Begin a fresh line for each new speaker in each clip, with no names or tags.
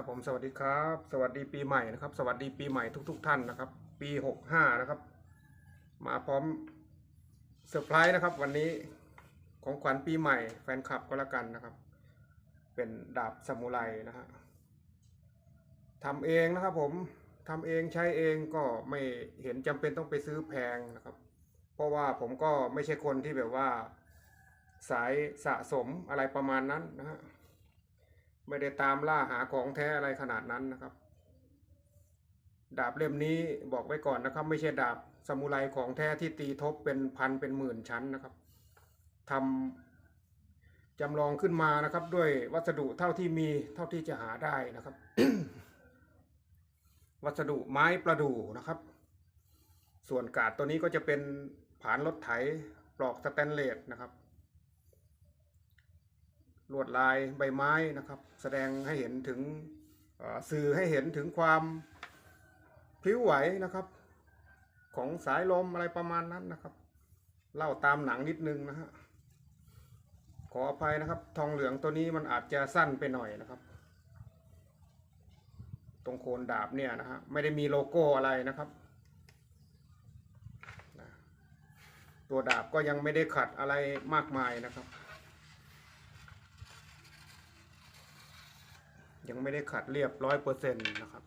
ครับผมสวัสดีครับ สวัสดีปีใหม่นะครับ สวัสดีปีใหม่ทุกๆท่านนะครับ ปีหกห้านะครับ มาพร้อมเซอร์ไพรส์นะครับ วันนี้ของขวัญปีใหม่แฟนคลับก็แล้วกันนะครับ เป็นดาบซามูไรนะฮะทำเองนะครับผมทำเองใช้เองก็ไม่เห็นจำเป็นต้องไปซื้อแพงนะครับ เพราะว่าผมก็ไม่ใช่คนที่แบบว่า สายสะสมอะไรประมาณนั้นนะฮะ ไม่ได้ตามล่าหาของแท้อะไรขนาดนั้นนะครับ ดาบเล่มนี้บอกไว้ก่อนนะครับ ไม่ใช่ดาบซามูไรของแท้ที่ตีทบเป็นพันเป็นหมื่นชั้นนะครับทำจำลองขึ้นมานะครับ ด้วยวัสดุเท่าที่มีเท่าที่จะหาได้นะครับ วัสดุไม้ประดู่นะครับ ส่วนกาดตัวนี้ก็จะเป็นผานรถไถปลอกสแตนเลสนะครับ ลวดลายใบไม้นะครับ แสดงให้เห็นถึงสื่อให้เห็นถึงความพลิ้วไหวนะครับ ของสายลมอะไรประมาณนั้นนะครับ เล่าตามหนังนิดนึงนะฮะขออภัยนะครับ ทองเหลืองตัวนี้มันอาจจะสั้นไปหน่อยนะครับ ตรงโคนดาบเนี่ยนะฮะไม่ได้มีโลโก้อะไรนะครับตัวดาบก็ยังไม่ได้ขัดอะไรมากมายนะครับ ยังไม่ได้ขัดเรียบร้อยเปอร์เซ็นต์นะครับ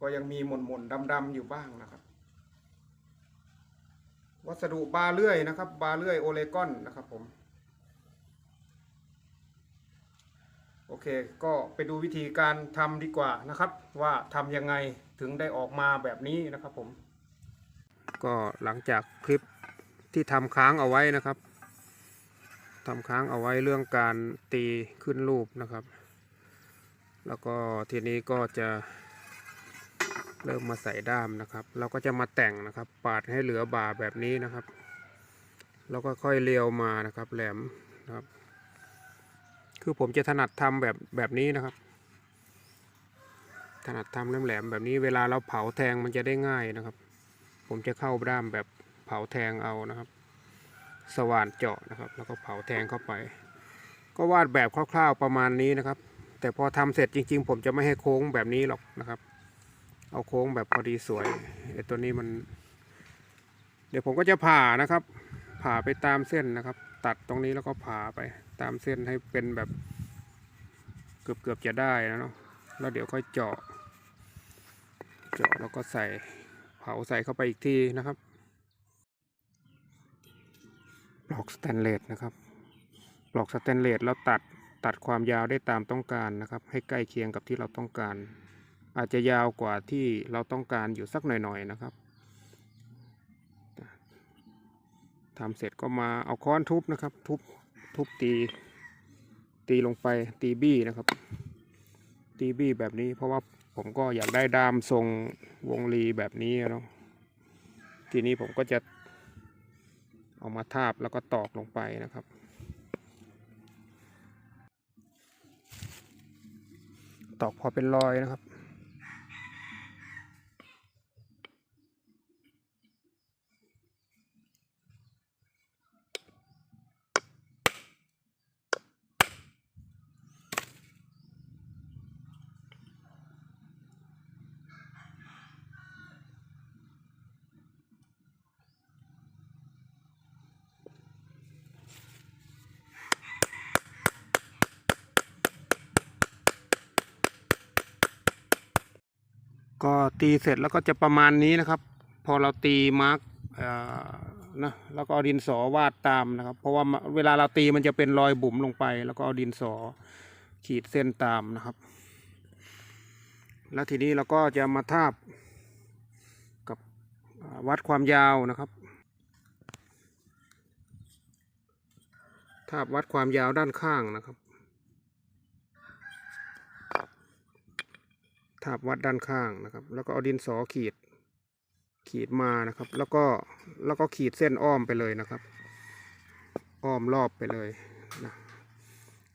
ก็ยังมีหม่นหม่นดำดำๆอยู่บ้างนะครับ วัสดุบาเลื่อยนะครับ บาเลื่อยโอเลกอนนะครับผม โอเค ก็ไปดูวิธีการทำดีกว่านะครับ ว่าทำยังไงถึงได้ออกมาแบบนี้นะครับผม ก็หลังจากคลิปที่ทำค้างเอาไว้นะครับ ทำค้างเอาไว้เรื่องการตีขึ้นรูปนะครับ แล้วก็ทีนี้ก็จะเริ่มมาใส่ด้ามนะครับ เราก็จะมาแต่งนะครับ ปาดให้เหลือบ่าแบบนี้นะครับ แล้วก็ค่อยเลียวมานะครับ แหลมนะครับ คือผมจะถนัดทำแบบแบบนี้นะครับ ถนัดทำแหลมๆแบบนี้เวลาเราเผาแทงมันจะได้ง่ายนะครับ ผมจะเข้าด้ามแบบเผาแทงเอานะครับ สว่านเจาะนะครับ แล้วก็เผาแทงเข้าไป ก็วาดแบบคร่าวๆประมาณนี้นะครับ แต่พอทำเสร็จจริง ๆ ผมจะไม่ให้โค้งแบบนี้หรอกนะครับ เอาโค้งแบบพอดีสวยไอ้ตัวนี้มัน เดี๋ยวผมก็จะผ่านะครับ ผ่าไปตามเส้นนะครับ ตัดตรงนี้แล้วก็ผ่าไปตามเส้นให้เป็นแบบเกือบๆจะได้นะเนาะแล้วเดี๋ยวค่อยเจาะ เจาะแล้วก็ใส่เผาใส่เข้าไปอีกทีนะครับ ป ลอกสแตนเลสนะครับปลอกสแตนเลสแล้วตัดตัดความยาวได้ตามต้องการนะครับ ให้ใกล้เคียงกับที่เราต้องการ อาจจะยาวกว่าที่เราต้องการอยู่สักหน่อยๆนะครับทำเสร็จก็มาเอาค้อนทุบนะครับ ทุบทุบตี ตีลงไปตีบี้นะครับ ตีบี้แบบนี้เพราะว่าผมก็อยากได้ดามทรงวงรีแบบนี้เนาะทีนี้ผมก็จะ เอามาทาบแล้วก็ตอกลงไปนะครับ ตอกพอเป็นรอยนะครับ ก็ตีเสร็จแล้วก็จะประมาณนี้นะครับ พอเราตีมาร์กนะแล้วก็เอาดินสอวาดตามนะครับ เพราะว่าเวลาเราตีมันจะเป็นรอยบุ๋มลงไป แล้วก็เอาดินสอขีดเส้นตามนะครับ แล้วทีนี้เราก็จะมาทาบกับวัดความยาวนะครับ ทาบวัดความยาวด้านข้างนะครับ ทาบวัดด้านข้างนะครับ แล้วก็เอาดินสอขีดขีดมานะครับ แล้วก็แล้วก็ขีดเส้นอ้อมไปเลยนะครับ อ้อมรอบไปเลยนะ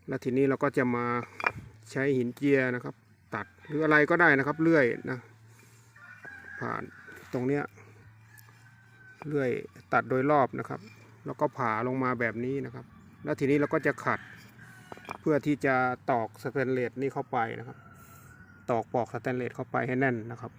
แล้วทีนี้เราก็จะมาใช้หินเจียนะครับ ตัดหรืออะไรก็ได้นะครับเลื่อยนะผ่านตรงเนี้ยเลื่อยตัดโดยรอบนะครับ แล้วก็ผ่าลงมาแบบนี้นะครับ แล้วทีนี้เราก็จะขัดเพื่อที่จะตอกสแตนเลสนี่เข้าไปนะครับ ตอกปอกสแตนเลสเข้าไปให้แน่นนะครับ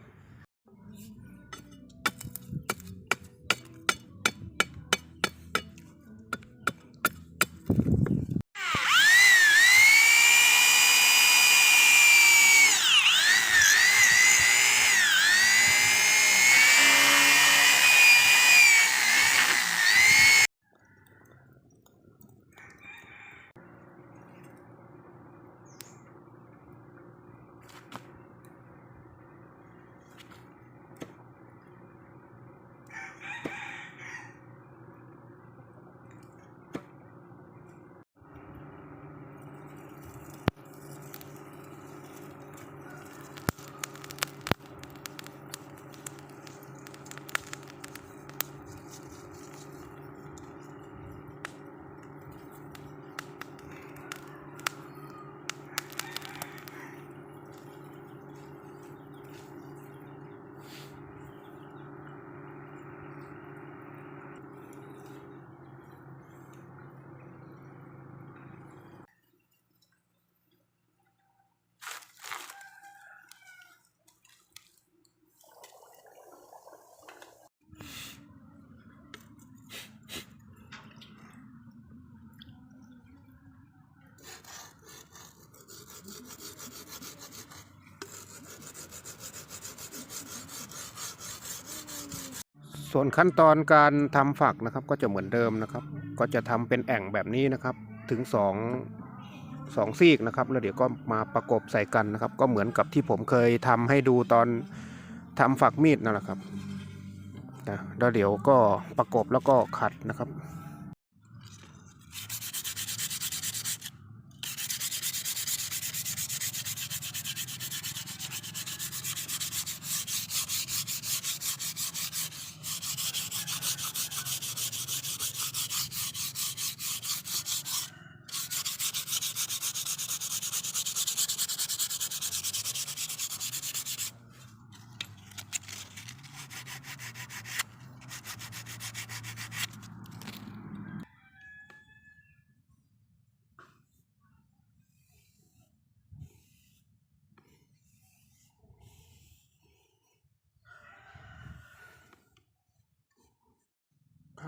ส่วนขั้นตอนการทำฝักนะครับก็จะเหมือนเดิมนะครับ ก็จะทำเป็นแอ่งแบบนี้นะครับถึงสองสองซีกนะครับ แล้วเดี๋ยวก็มาประกบใส่กันนะครับ ก็เหมือนกับที่ผมเคยทำให้ดูตอนทำฝักมีดนั่นแหละครับนะแล้วเดี๋ยวก็ประกบแล้วก็ขัดนะครับ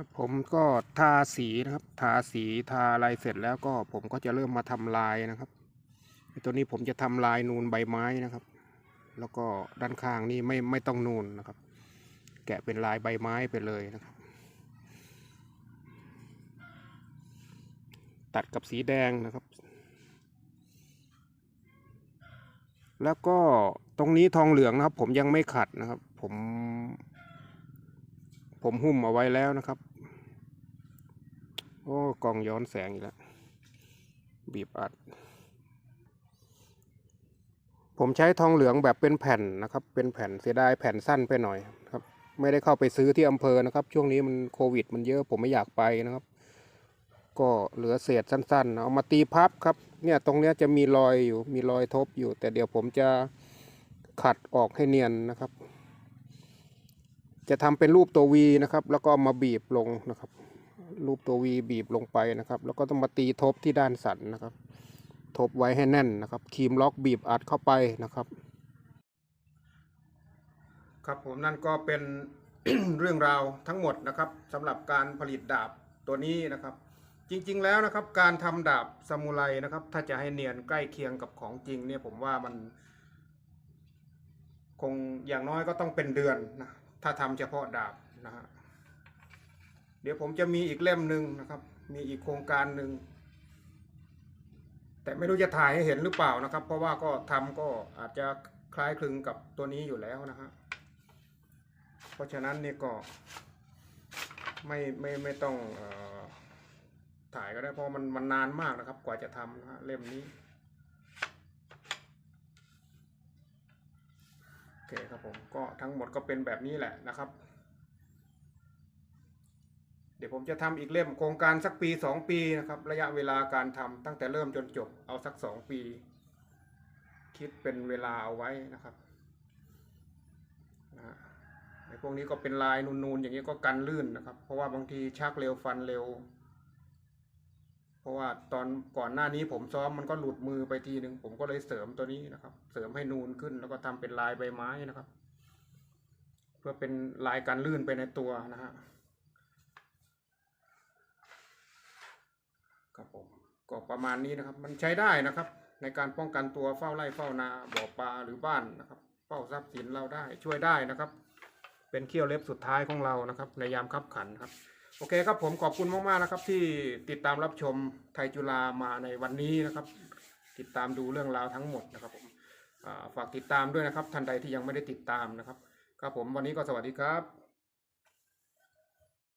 ครับผมก็ทาสีนะครับ ทาสีทาอะไรเสร็จแล้วก็ผมก็จะเริ่มมาทำลายนะครับตัวนี้ผมจะทำลายนูนใบไม้นะครับ แล้วก็ด้านข้างนี่ไม่ไม่ต้องนูนนะครับ แกะเป็นลายใบไม้ไปเลยนะครับ ตัดกับสีแดงนะครับ แล้วก็ตรงนี้ทองเหลืองนะครับ ผมยังไม่ขัดนะครับ ผมผมหุ้มเอาไว้แล้วนะครับ โอ้กล้องย้อนแสงอีกแล้ว บีบอัด ผมใช้ทองเหลืองแบบเป็นแผ่นนะครับ เป็นแผ่นเสียดายแผ่นสั้นไปหน่อยครับ ไม่ได้เข้าไปซื้อที่อำเภอนะครับ ช่วงนี้มันโควิด มันเยอะผมไม่อยากไปนะครับ ก็เหลือเศษสั้นๆเอามาตีพับครับ เนี่ยตรงเนี้ยจะมีรอยอยู่มีรอยทบอยู่ แต่เดี๋ยวผมจะขัดออกให้เนียนนะครับ จะทำเป็นรูปตัววีนะครับ แล้วก็มาบีบลงนะครับ รูปตัววีบีบลงไปนะครับ แล้วก็ต้องมาตีทบที่ด้านสันนะครับ ทบไว้ให้แน่นนะครับครีมล็อกบีบอัดเข้าไปนะครับ ครับผมนั่นก็เป็นเรื่องราวทั้งหมดนะครับสำหรับการผลิตดาบตัวนี้นะครับ จริงๆแล้วนะครับ การทำดาบซามูไรนะครับ ถ้าจะให้เนียนใกล้เคียงกับของจริงเนี่ยผมว่ามัน คงอย่างน้อยก็ต้องเป็นเดือนนะถ้าทำเฉพาะดาบนะฮะ เดี๋ยวผมจะมีอีกเล่มหนึ่งนะครับ มีอีกโครงการหนึ่งแต่ไม่รู้จะถ่ายให้เห็นหรือเปล่านะครับ เพราะว่าก็ทำก็อาจจะคล้ายคลึงกับตัวนี้อยู่แล้วนะฮะเพราะฉะนั้นเนี่ยก็ไม่ไม่ไม่ต้องออถ่ายก็ได้เพราะมันมันนานมากนะครับ กว่าจะทำนะฮะเล่มนี้โอเคครับผมก็ทั้งหมดก็เป็นแบบนี้แหละนะครับ ผมจะทำอีกเล่มโครงการสักปีสองปีนะครับ ระยะเวลาการทำตั้งแต่เริ่มจนจบเอาสักสองปี คิดเป็นเวลาเอาไว้นะครับนะฮะในพวกนี้ก็เป็นลายนูนๆอย่างนี้ก็กันลื่นนะครับ เพราะว่าบางทีชักเร็วฟันเร็ว เพราะว่าตอนก่อนหน้านี้ผมซ้อมมันก็หลุดมือไปทีหนึ่งผมก็เลยเสริมตัวนี้นะครับ เสริมให้นูนขึ้นแล้วก็ทำเป็นลายใบไม้นะครับ เพื่อเป็นลายการลื่นไปในตัวนะฮะ ครับผมก็ประมาณนี้นะครับ มันใช้ได้นะครับ ในการป้องกันตัวเฝ้าไร่เฝ้านาบ่อปลาหรือบ้านนะครับเฝ้าทรัพย์สินเราได้ช่วยได้นะครับ เป็นเขี้ยวเล็บสุดท้ายของเรานะครับ ในยามคับขันครับโอเคครับผมขอบคุณมากๆนะครับ ที่ติดตามรับชมไทยจุฬามาในวันนี้นะครับ ติดตามดูเรื่องราวทั้งหมดนะครับผมฝากติดตามด้วยนะครับท่านใดที่ยังไม่ได้ติดตามนะครับ ครับผมวันนี้ก็สวัสดีครับ